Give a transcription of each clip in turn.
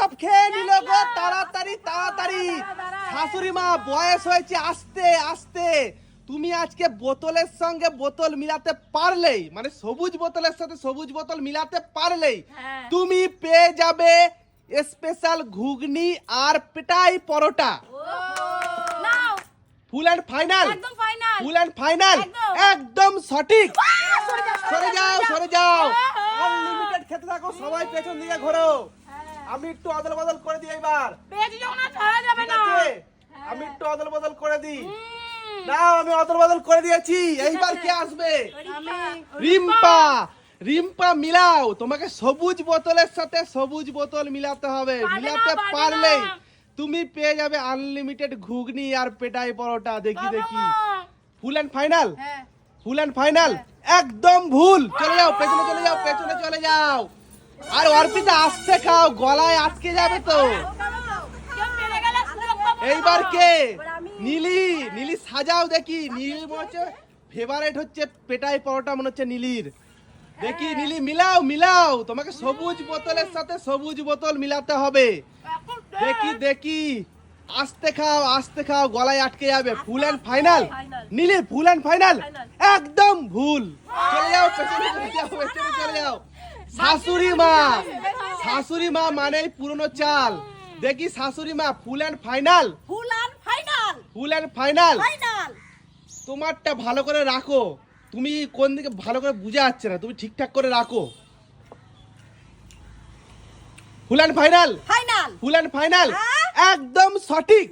সব খেয়ে নিল গো তাড়াতাড়ি তাড়াতাড়ি। শাশুড়ি মা বয়স হয়েছে আস্তে আস্তে। তুমি আজকে বোতলের সঙ্গে বোতল মিলাতে পারলেই মানে সবুজ বোতলের সাথে সবুজ বোতল মিলাতে পারলেই হ্যাঁ। তুমি পেয়ে যাবে স্পেশাল ঘুগনি আর পেটাই paratha. Full and final full and final একদম। সঠিক। সরে যাও, সরে যাও হ্যাঁ। আনলিমিটেড খেতে থাকো সবাই পেছন দিকে ঘোরো। আমি একটু অদল বদল করে দিই এবার পেয়েছি যখন ছাড়া যাবে না। আমি একটু অদল বদল করে দিই। না আমি অদল বদল করে দিয়েছি। এইবার কে আসবে? রিম্পা। রিম্পা। মিলাও। তোমাকে সবুজ বোতলের সাথে সবুজ বোতল মিলাতে হবে। মিলাতে পারলে তুমি পেয়ে যাবে আনলিমিটেড ঘুগনি আর পেটাই পরোটা। দেখি দেখি। ফুল অ্যান্ড ফাইনাল হ্যাঁ। ফুল অ্যান্ড ফাইনাল একদম ভুল। চলে যাও পেছনে চলে যাও পেছনে চলে যাও। আর অর্পিতা আসতে খাও, গলায় আটকে যাবে তো। এইবার কে? নীলি নীলি সাজাও দেখি। নীলি বলছে ফেভারিট হচ্ছে পেটাই পরোটা, মনে হচ্ছে নীলির। দেখি, নীলি, মিলাও মিলাও। তোমাকে সবুজ বোতলের সাথে সবুজ বোতল মিলাতে হবে। দেখি দেখি। আস্তে খাও আস্তে খাও গলায় আটকে যাবে। Full and final. Nili full and final একদম ভুল। চলে যাও পেছনে চলে যাও পেছনে চলে যাও। শাশুড়ি মা। শাশুড়ি মা মানেই পুরনো চাল। দেখি শাশুড়ি মা full and final full and final full and final final তোমারটা ভালো করে রাখো। তুমি কোন দিকে ভালো করে বুঝে যাচ্ছে না। তুমি ঠিকঠাক করে রাখো। Full and final final full and final একদম সঠিক।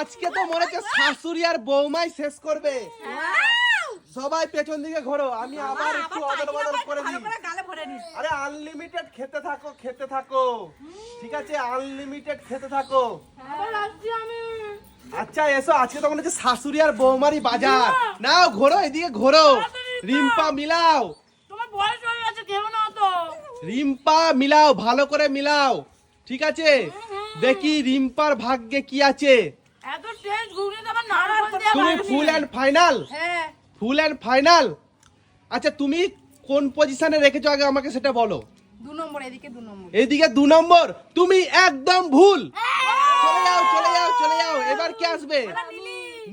আজকে তো মনে হচ্ছে শাশুড়ি আর বৌমাই শেষ করবে। সবাই পেছন দিকে ঘোরো আমি আবার একটু অদল বদল করে দিই। আরে আনলিমিটেড খেতে থাকো খেতে থাকো। ঠিক আছে আনলিমিটেড খেতে থাকো। আমি। আচ্ছা এসো আজকে তো মনে হচ্ছে শাশুড়ি আর বৌমারি বাজার। নাও ঘোরো এদিকে ঘোরো। রিম্পা মিলাও। হয়ে রিম্পা মিলাও ভালো করে মিলাও। ঠিক আছে? দেখি রিম্পার ভাগ্যে কি আছে। তুমি ফুল অ্যান্ড ফাইনাল হ্যাঁ। ফুল অ্যান্ড ফাইনাল আচ্ছা তুমি কোন পজিশনে রেখেছো আগে আমাকে সেটা বলো। দু নম্বর এদিকে দু নম্বর। এইদিকে দু নম্বর তুমি একদম ভুল। চলে যাও চলে যাও চলে যাও এবার কে আসবে?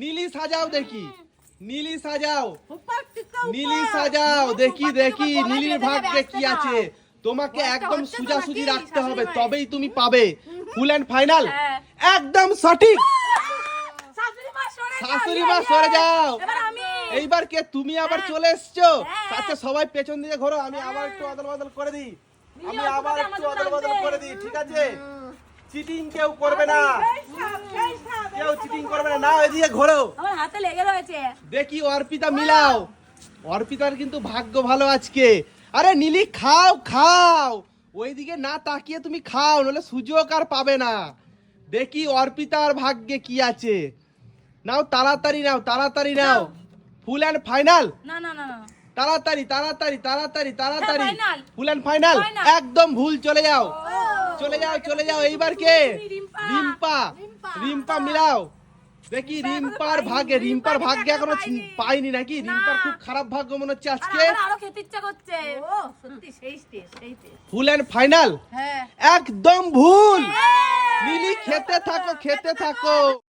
নীলি। সাজাও দেখি। নীলি সাজাও। নীলি সাজাও দেখি দেখি নীলির ভাগ্যে কি আছে? তোমাকে একদম সুজাসুজি রাখতে হবে তবেই তুমি পাবে। Full and final. হ্যাঁ। একদম সঠিক। শাশুড়ি মা সরে যাও, এইবার কে? তুমি আবার চলে এসছো? হ্যাঁ। আচ্ছা সবাই পেছন দিকে ঘোরো আমি আবার একটু অদল বদল করে দিই। আমি আবার একটু অদল বদল করে দিই ঠিক আছে? চিটিং কেউ করবে না। কেউ চিটিং করবে না। না এদিকে ঘোরো। আমার হাতে লেগে রয়েছে। দেখি অর্পিতা মিলাও। অর্পিতার কিন্তু ভাগ্য ভালো আজকে। আরে নীলি খাও খাও। ওইদিকে না তাকিয়ে তুমি খাও নলে সুযোগ আর পাবে না। দেখি অর্পিতার ভাগ্যে কি আছে। নাও তাড়াতাড়ি নাও তাড়াতাড়ি নাও। ফুল অ্যান্ড ফাইনাল। না না না না তাড়াতাড়ি তাড়াতাড়ি তাড়াতাড়ি তাড়াতাড়ি। Full and final. একদম ভুল চলে যাও। চলে যাও চলে যাও। এইবার কে? রিম্পা। রিম্পা মিলাও। দেখি রিম্পার ভাগে রিম্পার ভাগ্য এখনও পাইনি। পাইনি নাকি? রিম্পার খুব খারাপ ভাগ্য মনে হচ্ছে আজকে। আরও খেতে ইচ্ছা করছে। ও সত্যি সেই টেস্ট সেই টেস্ট ফুল এন্ড ফাইনাল? হ্যাঁ। একদম ভুল। মিলি খেতে থাকো খেতে থাকো।